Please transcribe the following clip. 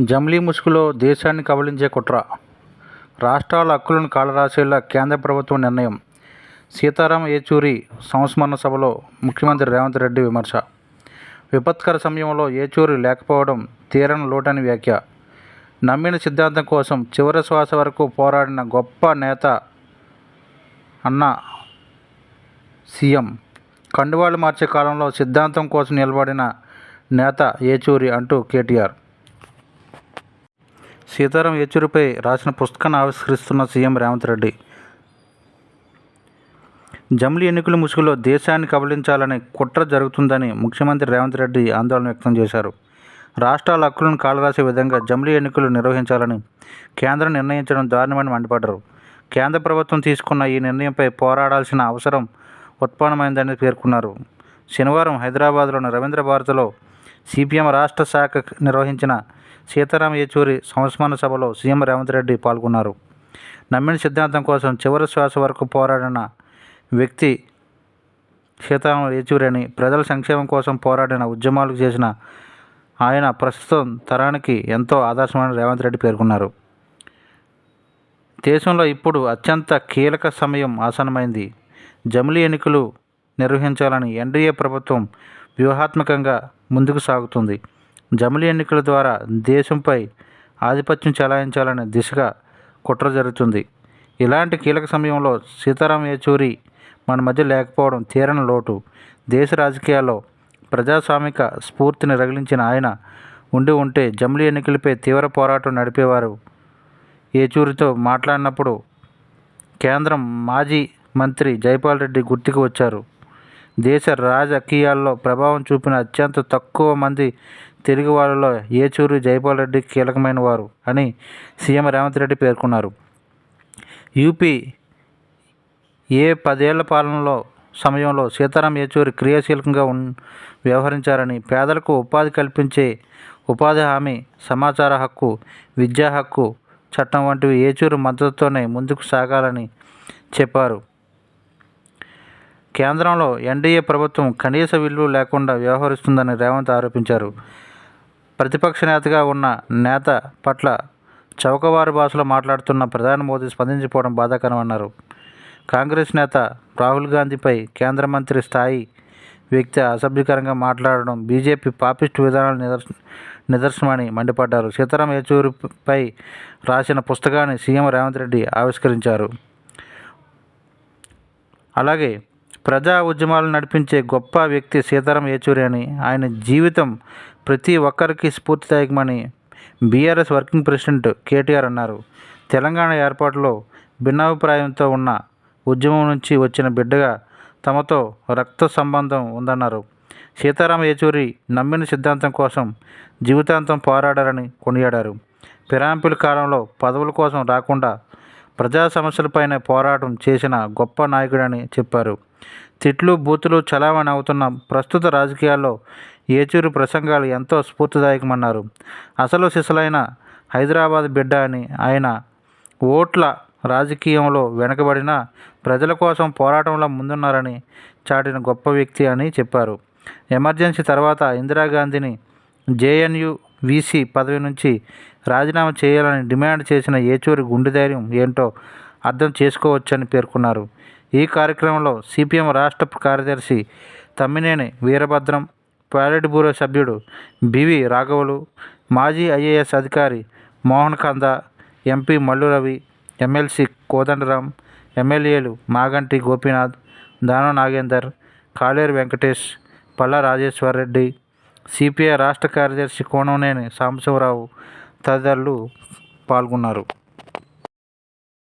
జమిలీ ముసుగులో దేశాన్ని కబలించే కుట్ర. రాష్ట్రాల హక్కులను కాలరాసేలా కేంద్ర ప్రభుత్వం నిర్ణయం. సీతారాం ఏచూరి సంస్మరణ సభలో ముఖ్యమంత్రి రేవంత్ రెడ్డి విమర్శ. విపత్కర సమయంలో ఏచూరి లేకపోవడం తీరని లోటని వ్యాఖ్య. నమ్మిన సిద్ధాంతం కోసం చివరి శ్వాస వరకు పోరాడిన గొప్ప నేత అన్న సీఎం. కండువాలు మార్చే కాలంలో సిద్ధాంతం కోసం నిలబడిన నేత ఏచూరి అంటూ కేటీఆర్. సీతారాం ఏచూరిపై రాసిన పుస్తకాన్ని ఆవిష్కరిస్తున్న సీఎం రేవంత్ రెడ్డి. జమిలి ఎన్నికల ముసుగులో దేశాన్ని కబలించాలని కుట్ర జరుగుతుందని ముఖ్యమంత్రి రేవంత్ రెడ్డి ఆందోళన వ్యక్తం చేశారు. రాష్ట్రాల హక్కులను కాలరాసే విధంగా జమిలి ఎన్నికలు నిర్వహించాలని కేంద్రం నిర్ణయించడం దారుణమని మండిపడ్డారు. కేంద్ర ప్రభుత్వం తీసుకున్న ఈ నిర్ణయంపై పోరాడాల్సిన అవసరం ఉత్పన్నమైందని పేర్కొన్నారు. శనివారం హైదరాబాద్లోని రవీంద్ర భారతిలో సిపిఎం రాష్ట్ర శాఖ నిర్వహించిన సీతారాం ఏచూరి సంస్మరణ సభలో సీఎం రేవంత్ రెడ్డి పాల్గొన్నారు. నమ్మిన సిద్ధాంతం కోసం చివరి శ్వాస వరకు పోరాడిన వ్యక్తి సీతారాం ఏచూరి అని ప్రజల సంక్షేమం కోసం పోరాడిన ఉద్యమాలు చేసిన ఆయన ప్రస్తుతం తరానికి ఎంతో ఆదర్శమని రేవంత్ రెడ్డి పేర్కొన్నారు. దేశంలో ఇప్పుడు అత్యంత కీలక సమయం ఆసన్నమైంది. జమిలీ ఎన్నికలు నిర్వహించాలని ఎన్డీఏ ప్రభుత్వం వ్యూహాత్మకంగా ముందుకు సాగుతుంది. జమిలి ఎన్నికల ద్వారా దేశంపై ఆధిపత్యం చెలాయించాలనే దిశగా కుట్ర జరుగుతుంది. ఇలాంటి కీలక సమయంలో సీతారాం ఏచూరి మన మధ్య లేకపోవడం తీరని లోటు. దేశ రాజకీయాల్లో ప్రజాస్వామిక స్ఫూర్తిని రగిలించిన ఆయన ఉండి ఉంటే జమిలి ఎన్నికలపై తీవ్ర పోరాటం నడిపేవారు. ఏచూరితో మాట్లాడినప్పుడు కేంద్రం మాజీ మంత్రి జైపాల్ రెడ్డి గుర్తుకు వచ్చారు. దేశ రాజకీయాల్లో ప్రభావం చూపిన అత్యంత తక్కువ మంది తెలుగు వాళ్ళలో ఏచూరి జైపాల్ రెడ్డి కీలకమైన వారు అని సీఎం రేవంత్ రెడ్డి పేర్కొన్నారు. యూపీ ఏ పదేళ్ళ పాలనలో సమయంలో సీతారాం ఏచూరి క్రియాశీలకంగా ఉన్ వ్యవహరించారని పేదలకు ఉపాధి కల్పించే ఉపాధి హామీ సమాచార హక్కు విద్యా హక్కు చట్టం వంటివి ఏచూరు మద్దతుతోనే ముందుకు సాగాలని చెప్పారు. కేంద్రంలో ఎన్డీఏ ప్రభుత్వం కనీస విలువ లేకుండా వ్యవహరిస్తుందని రేవంత్ ఆరోపించారు. ప్రతిపక్ష నేతగా ఉన్న నేత పట్ల చౌకవారి భాషలో మాట్లాడుతున్న ప్రధాని మోదీ స్పందించిపోవడం బాధాకరమన్నారు. కాంగ్రెస్ నేత రాహుల్ గాంధీపై కేంద్ర మంత్రి స్థాయి వ్యక్తి అసభ్యకరంగా మాట్లాడడం బీజేపీ పాపిస్ట్ విధానాల నిదర్శ నిదర్శనమని మండిపడ్డారు. సీతారాం ఏచూరిపై రాసిన పుస్తకాన్ని సీఎం రేవంత్ రెడ్డి ఆవిష్కరించారు. అలాగే ప్రజా ఉద్యమాలు నడిపించే గొప్ప వ్యక్తి సీతారాం ఏచూరి అని. ఆయన జీవితం ప్రతి ఒక్కరికి స్ఫూర్తిదాయకమని బీఆర్ఎస్ వర్కింగ్ ప్రెసిడెంట్ కేటీఆర్ అన్నారు. తెలంగాణ ఏర్పాటులో భిన్నాభిప్రాయంతో ఉన్న ఉద్యమం నుంచి వచ్చిన బిడ్డగా తమతో రక్త సంబంధం ఉందన్నారు. సీతారాం ఏచూరి నమ్మిన సిద్ధాంతం కోసం జీవితాంతం పోరాడారని కొనియాడారు. పిరాంపిల్ కాలంలో పదవుల కోసం రాకుండా ప్రజా సమస్యలపైన పోరాటం చేసిన గొప్ప నాయకుడని చెప్పారు. తిట్లు బూతులు చలామణి అవుతున్న ప్రస్తుత రాజకీయాల్లో ఏచూరి ప్రసంగాలు ఎంతో స్ఫూర్తిదాయకమన్నారు. అసలు సిసలైన హైదరాబాద్ బిడ్డ అని ఆయన ఓట్ల రాజకీయంలో వెనుకబడిన ప్రజల కోసం పోరాటంలో ముందున్నారని చాటిన గొప్ప వ్యక్తి అని చెప్పారు. ఎమర్జెన్సీ తర్వాత ఇందిరాగాంధీని జేఎన్యు వీసీ పదవి నుంచి రాజీనామా చేయాలని డిమాండ్ చేసిన ఏచూరి గుండె ధైర్యం ఏంటో అర్థం చేసుకోవచ్చని పేర్కొన్నారు. ఈ కార్యక్రమంలో సిపిఎం రాష్ట్ర కార్యదర్శి తమ్మినేని వీరభద్రం ప్యాలెట్ బ్యూరో సభ్యుడు బివి రాఘవులు మాజీ ఐఏఎస్ అధికారి మోహన్ కంద ఎంపీ మల్లు రవి ఎమ్మెల్సీ కోదండరాం ఎమ్మెల్యేలు మాగంటి గోపీనాథ్ దానం నాగేందర్ కాలేరు వెంకటేష్ పల్లా రాజేశ్వరరెడ్డి సిపిఐ రాష్ట్ర కార్యదర్శి కోణంనేని సాంబశివరావు తదితరులు పాల్గొన్నారు.